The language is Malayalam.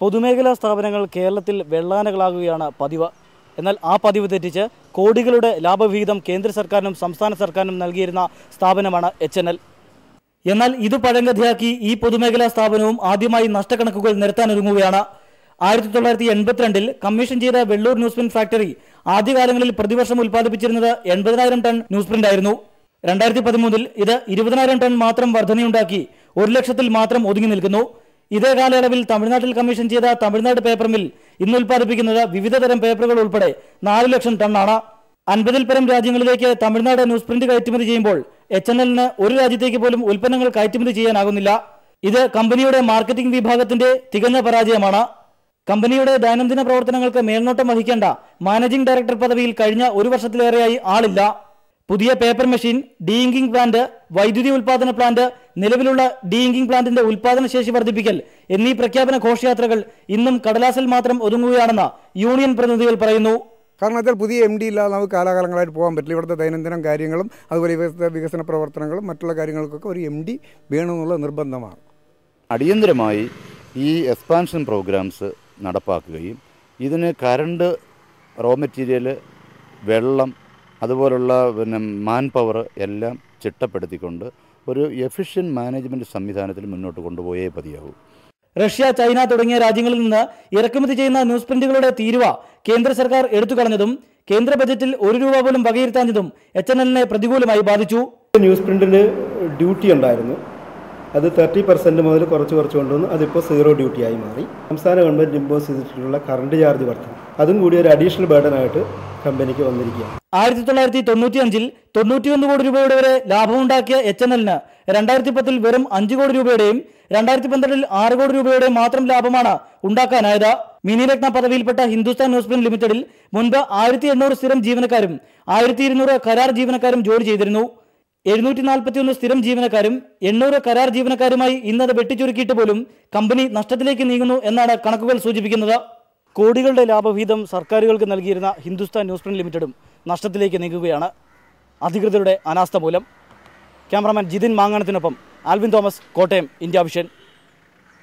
പൊതുമേഖലാ സ്ഥാപനങ്ങൾ കേരളത്തിൽ വെള്ളാനകളാകുകയാണ് പതിവ്. എന്നാൽ ആ പതിവ് തെറ്റിച്ച് കോടികളുടെ ലാഭവിഹിതം കേന്ദ്ര സർക്കാരിനും സംസ്ഥാന സർക്കാരിനും നൽകിയിരുന്ന സ്ഥാപനമാണ് എച്ച് എന്നാൽ ഇത് പഴങ്കഥയാക്കി ഈ പൊതുമേഖലാ സ്ഥാപനവും ആദ്യമായി നഷ്ടക്കണക്കുകൾ നിരത്താനൊരുങ്ങുകയാണ് ആയിരത്തി തൊള്ളായിരത്തി എൺപത്തിരണ്ടിൽ കമ്മീഷൻ ചെയ്ത വെള്ളൂർ ന്യൂസ് പ്രിന്റ് ഫാക്ടറി ആദ്യകാലങ്ങളിൽ പ്രതിവർഷം ഉൽപ്പാദിപ്പിച്ചിരുന്നത് എൺപതിനായിരം ടൺ ന്യൂസ് പ്രിന്റ് ആയിരുന്നു. രണ്ടായിരത്തി പതിമൂന്നിൽ ഇത് ഇരുപതിനായിരം ടൺ മാത്രം വർധനയുണ്ടാക്കി ഒരു ലക്ഷത്തിൽ മാത്രം ഒതുങ്ങി നിൽക്കുന്നു. ഇതേ കാലയളവിൽ തമിഴ്നാട്ടിൽ കമ്മീഷൻ ചെയ്ത തമിഴ്നാട് പേപ്പർ മിൽ ഇന്ന് ഉൽപ്പാദിപ്പിക്കുന്നത് വിവിധ തരം പേപ്പറുകൾ ഉൾപ്പെടെ നാല് ലക്ഷം ടണ്ണാണ്. അൻപതിൽ പരം രാജ്യങ്ങളിലേക്ക് തമിഴ്നാട് ന്യൂസ് പ്രിന്റ് കയറ്റുമതി ചെയ്യുമ്പോൾ എച്ച് എൻ എല്ലിന് ഒരു രാജ്യത്തേക്ക് പോലും ഉൽപ്പന്നങ്ങൾ കയറ്റുമതി ചെയ്യാനാകുന്നില്ല. ഇത് കമ്പനിയുടെ മാർക്കറ്റിംഗ് വിഭാഗത്തിന്റെ തികഞ്ഞ പരാജയമാണ്. കമ്പനിയുടെ ദൈനംദിന പ്രവർത്തനങ്ങൾക്ക് മേൽനോട്ടം വഹിക്കേണ്ട മാനേജിംഗ് ഡയറക്ടർ പദവിയിൽ കഴിഞ്ഞ ഒരു വർഷത്തിലേറെയായി ആളില്ല. പുതിയ പേപ്പർ മെഷീൻ ഡീയിങ്കിംഗ് പ്ലാന്റ് വൈദ്യുതി ഉൽപാദന പ്ലാന്റ് നിലവിലുള്ള ഡീയിങ്കിംഗ് പ്ലാന്റിന്റെ ഉൽപാദന ശേഷി വർദ്ധിപ്പിക്കൽ എന്നീ പ്രഖ്യാപന ഘോഷയാത്രകൾ ഇന്നും കടലാസിൽ മാത്രം ഒതുങ്ങുകയാണെന്ന് യൂണിയൻ പ്രതിനിധികൾ പറയുന്നു. കാരണം വെച്ചാൽ പുതിയ എം ഡി ഇല്ലാതെ നമുക്ക് കാലാകാലങ്ങളായിട്ട് പോകാൻ പറ്റില്ല. ഇവിടുത്തെ ദൈനംദിന കാര്യങ്ങളും അതുപോലെ ഇവിടുത്തെ വികസന പ്രവർത്തനങ്ങളും മറ്റുള്ള കാര്യങ്ങൾക്കൊക്കെ ഒരു എം ഡി വേണമെന്നുള്ള നിർബന്ധമാണ്. അടിയന്തരമായി ഈ എക്സ്പാൻഷൻ പ്രോഗ്രാംസ് നടപ്പാക്കുകയും ഇതിന് കറണ്ട് റോ മെറ്റീരിയൽ വെള്ളം അതുപോലുള്ള പിന്നെ മാൻ പവർ എല്ലാം ചിട്ടപ്പെടുത്തിക്കൊണ്ട് ഒരു എഫിഷ്യന്റ് മാനേജ്മെന്റ് സംവിധാനത്തിൽ മുന്നോട്ട് കൊണ്ടുപോയേ മതിയാവൂ റഷ്യ ചൈന തുടങ്ങിയ രാജ്യങ്ങളിൽ നിന്ന് ഇറക്കുമതി ചെയ്യുന്ന ന്യൂസ് പ്രിന്റുകളുടെ തീരുവ കേന്ദ്ര സർക്കാർ എടുത്തു കളഞ്ഞതും കേന്ദ്ര ബജറ്റിൽ ഒരു രൂപ പോലും വകയിരുത്താഞ്ഞതും എച്ച് എൻ എല്ലിനെ പ്രതികൂലമായി ബാധിച്ചു. ന്യൂസ് പ്രിന്റിന് ഡ്യൂട്ടി ഉണ്ടായിരുന്നു. അത് തേർട്ടി പെർസെന്റ് മുതൽ കുറച്ച് കുറച്ച് കൊണ്ടുവന്നു അതിപ്പോൾ സീറോ ഡ്യൂട്ടി ആയി മാറി. സംസ്ഥാന ഗവൺമെന്റ് ഇമ്പോസ് ചെയ്തിട്ടുള്ള കറണ്ട് ചാർജ് വർധന അതും കൂടി ഒരു അഡീഷണൽ ബേർഡനായിട്ട് കമ്പനിക്ക് വന്നിരിക്കുക ആയിരത്തി തൊള്ളായിരത്തി തൊണ്ണൂറ്റിയഞ്ചിൽ തൊണ്ണൂറ്റിയൊന്ന് കോടി രൂപയുടെ വരെ ലാഭമുണ്ടാക്കിയ എച്ച് എൻ എല്ലിന് രണ്ടായിരത്തി പത്തിൽ വെറും അഞ്ച് കോടി രൂപയുടെയും രണ്ടായിരത്തി പന്ത്രണ്ടിൽ ആറ് കോടി രൂപയുടെയും മാത്രം ലാഭമാണ് ഉണ്ടാക്കാനായത്. മിനിരത്ന പദവിയിൽപ്പെട്ട ഹിന്ദുസ്ഥാൻ ന്യൂസ് ലിമിറ്റഡിൽ മുൻപ് ആയിരത്തി എണ്ണൂറ് സ്ഥിരം ജീവനക്കാരും ആയിരത്തി ഇരുന്നൂറ് കരാർ ജീവനക്കാരും ജോലി ചെയ്തിരുന്നു. എഴുന്നൂറ്റി നാൽപ്പത്തിയൊന്ന് സ്ഥിരം ജീവനക്കാരും എണ്ണൂറ് കരാർ ജീവനക്കാരുമായി ഇന്നത് വെട്ടിച്ചുരുക്കിയിട്ട് പോലും കമ്പനി നഷ്ടത്തിലേക്ക് നീങ്ങുന്നു എന്നാണ് കണക്കുകൾ സൂചിപ്പിക്കുന്നത്. കോടികളുടെ ലാഭവിഹിതം സർക്കാരുകൾക്ക് നൽകിയിരുന്ന ഹിന്ദുസ്ഥാൻ ന്യൂസ് പ്രിന്റ് ലിമിറ്റഡും നഷ്ടത്തിലേക്ക് നീങ്ങുകയാണ്. അധികൃതരുടെ അനാസ്ഥ മൂലം ക്യാമറാമാൻ ജിതിൻ മാങ്ങാനത്തിനൊപ്പം Alvin Thomas Kottayam India vision